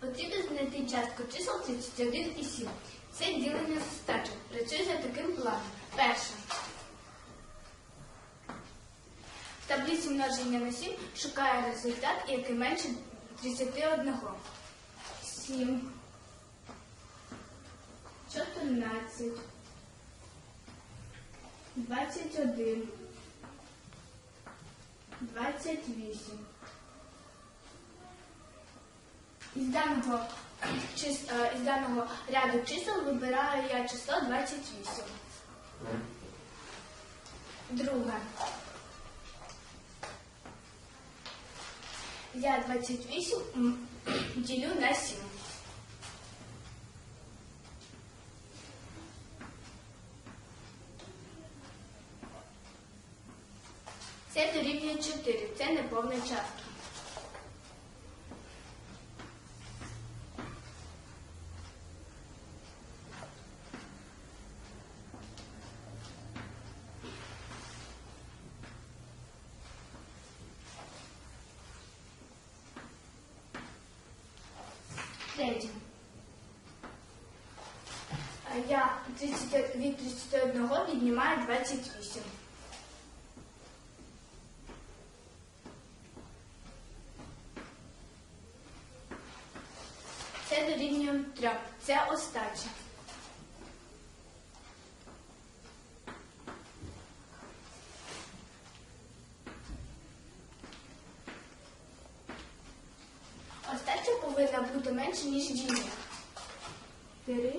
Потрібно знайти частку чисел 31 і 7. Це ділення з остачок. Працює таким планом. Перше. В таблиці множення на 7 шукає результат, який менше 31. 7. 14. 21. 28. Із даного, чис- е, із даного ряду чисел вибираю я число 28. Друге. Я 28 ділю на 7. Це дорівнює 4. Це неповна частка. Третє. А Я 30, від 31 віднімаю 28. Це дорівнює 3. Це остача. Остача повинна бути менше, ніж дія. 3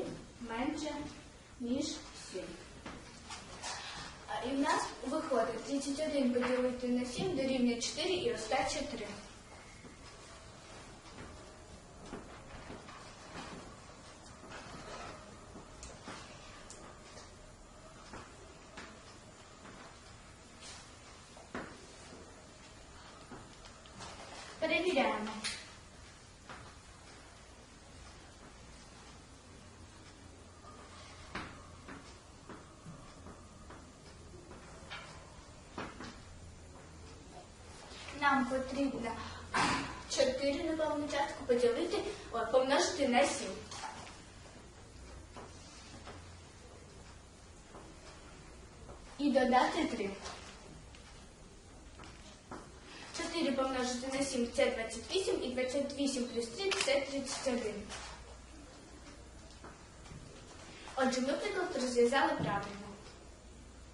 менше, ніж 7. А, І в нас виходить 31 поділити на 7 дорівнює 4 і остача 3. Перевіряємо. Нам потрібно 4 неповну частку поділити, помножити на 7. І додати 3. 4 помножити на 7 це 28 і 28 плюс 3 це 31. Отже, ми приклад розв'язали правильно.